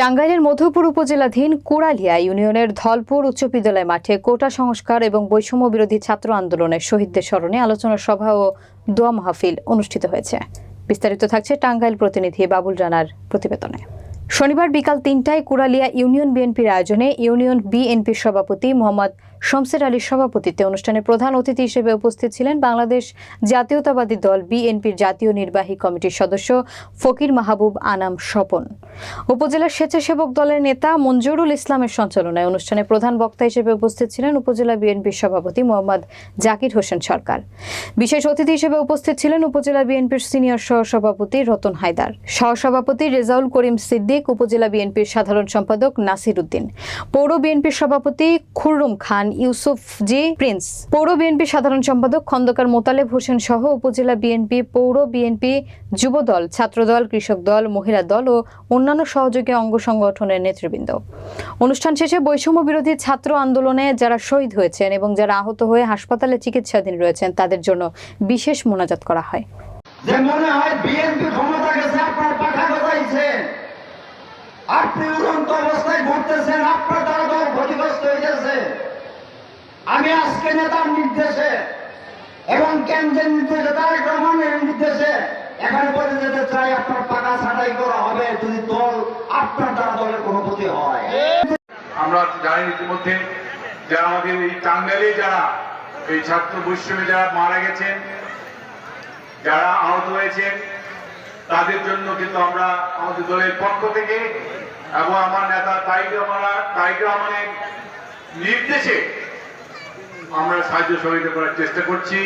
টাঙ্গাইলের মধুপুর উপজেলাধীন কুড়ালিয়া ইউনিয়নের ধলপুর উচ্চ বিদ্যালয় মাঠে কোটা সংস্কার এবং বৈষম্য বিরোধী ছাত্র আন্দোলনের শহীদদের স্মরণে আলোচনা সভা ও দোয়া মাহফিল অনুষ্ঠিত হয়েছে। বিস্তারিত থাকছে টাঙ্গাইল প্রতিনিধি বাবুল রানার প্রতিবেদনে। শনিবার বিকাল তিনটায় কুড়ালিয়া ইউনিয়ন বিএনপির আয়োজনে ইউনিয়ন বিএনপির সভাপতি মোহাম্মদ শমসের আলীর সভাপতিত্বে অনুষ্ঠানে প্রধান অতিথি হিসেবে উপস্থিত ছিলেন বাংলাদেশ জাতীয়তাবাদী দল বিএনপির জাতীয় নির্বাহী কমিটির সদস্য ফকির মাহবুব আনাম স্বপন। উপজেলা স্বেচ্ছাসেবক দলের নেতা মঞ্জুরুল ইসলামের সঞ্চালনায় অনুষ্ঠানে প্রধান বক্তা হিসেবে উপস্থিত ছিলেন উপজেলা বিএনপির সভাপতি মোহাম্মদ জাকির হোসেন সরকার। বিশেষ অতিথি হিসেবে উপস্থিত ছিলেন উপজেলা বিএনপির সিনিয়র সহসভাপতি রতন হায়দার, সহসভাপতি রেজাউল করিম সিদ্দিক, উপজেলা বিএনপির সাধারণ সম্পাদক নাসির উদ্দিন, পৌর বিএনপির সভাপতি খুররুম খান ইউসুফ জি প্রিন্স। পৌর বিএনপি সাধারণ সম্পাদক খন্দকার মোতালেব হোসেন সহ উপজেলা বিএনপি, পৌর বিএনপি যুব যুবদল, ছাত্রদল, কৃষক দল, মহিলা দল ও অন্যান্য সহযোগী অঙ্গ সংগঠনের নেতৃবৃন্দ। অনুষ্ঠান শেষে বৈষম্য বিরোধী ছাত্র আন্দোলনে যারা শহীদ হয়েছেন এবং যারা আহত হয়ে হাসপাতালে চিকিৎসাধীন রয়েছেন, তাদের জন্য বিশেষ মোনাজাত করা হয়। যে মনে হয় বিএনপি ক্ষমতা গেছে, আপনার পাখা গজাইছেন আপনি উড়ন্ত অবস্থায় ঘুরতেছেন, আপনার দল ক্ষতিগ্রস্ত হয়ে গেছে। আমি আজকে নেতার নির্দেশে এবং কেন্দ্রের নির্দেশে তারেক রহমানের নির্দেশে এখানে বলে যেতে চাই, আপনার পাকা ছাঁটাই করা হবে যদি দল আপনার দ্বারা দলের কোনো ক্ষতি হয়। আমরা জানি ইতিমধ্যে যারা আমাদের এই টাঙ্গাইলে যারা, এই ছাত্র বৈষম্যে যারা মারা গেছেন, যারা আহত হয়েছেন, তাদের জন্য কিন্তু আমরা আমাদের দলের পক্ষ থেকে এবং আমার নেতা তাইক রহমানের নির্দেশে আমরা সাহায্য সহযোগিতা করার চেষ্টা করছি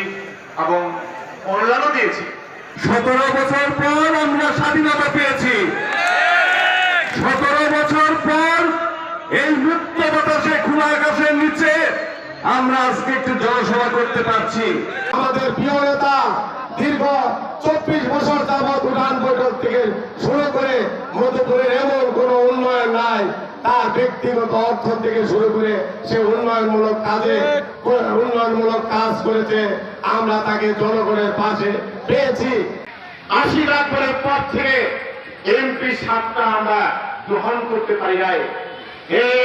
এবং অনুদানও দিয়েছি। সতেরো বছর পর আমরা স্বাধীনতা পেয়েছি। সতেরো বছর পর এই মুক্ত বাতাসে খোলা আকাশের নিচে আমরা আজকে একটু জনসভা করতে পারছি। আমাদের প্রিয় নেতা দীর্ঘ চব্বিশ বছর যাবৎ উড়ান বৈঠক থেকে শুরু করে মধুপুরের এমন কোনো উন্নয়ন নাই তার ব্যক্তিগত অর্থ থেকে শুরু করে সে উন্নয়নমূলক কাজে, উন্নয়নমূলক কাজ করেছে। আমরা তাকে জনগণের পাশে পেয়েছি। আশি লাখ করের পর থেকে এমপি সাতটা আমরা গ্রহণ করতে পারি নাই।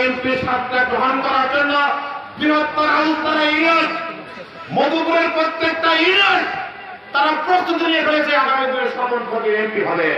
এমপি সাতটা গ্রহণ করার জন্য বৃহত্তর আলোচনা ইউনিয়ন, মধুপুরের প্রত্যেকটা ইউনিয়ন তারা প্রস্তুতি নিয়ে ফেলেছে আগামী দিনে সমর্থকের এমপি হবে